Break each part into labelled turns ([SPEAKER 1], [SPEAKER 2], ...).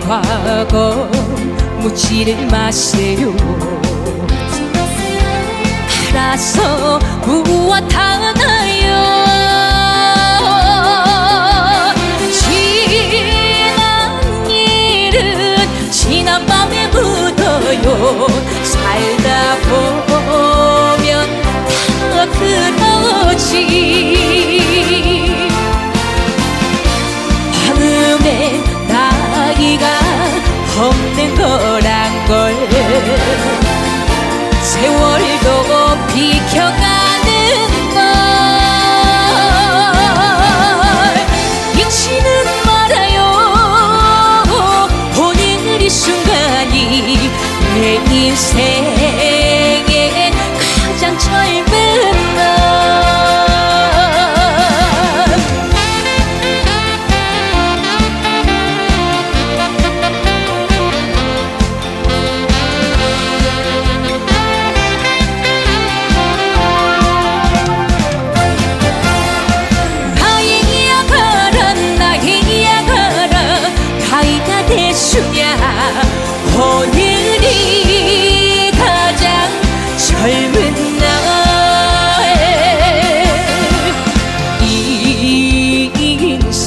[SPEAKER 1] 과거 묻지를 마세요. 알아서 무엇 하든 생에 가장 젊은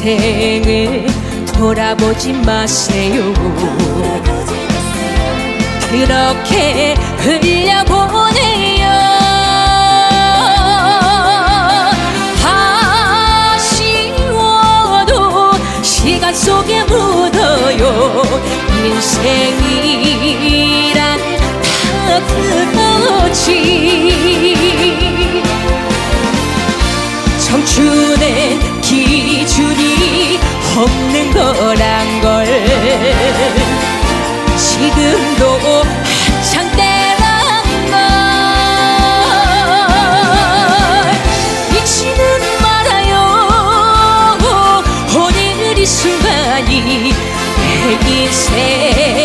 [SPEAKER 1] 인생을 돌아보지 마세요. 그렇게 흘려보내요. 아쉬워도 시간 속에 묻어요. 인생이란 다 그렇지. say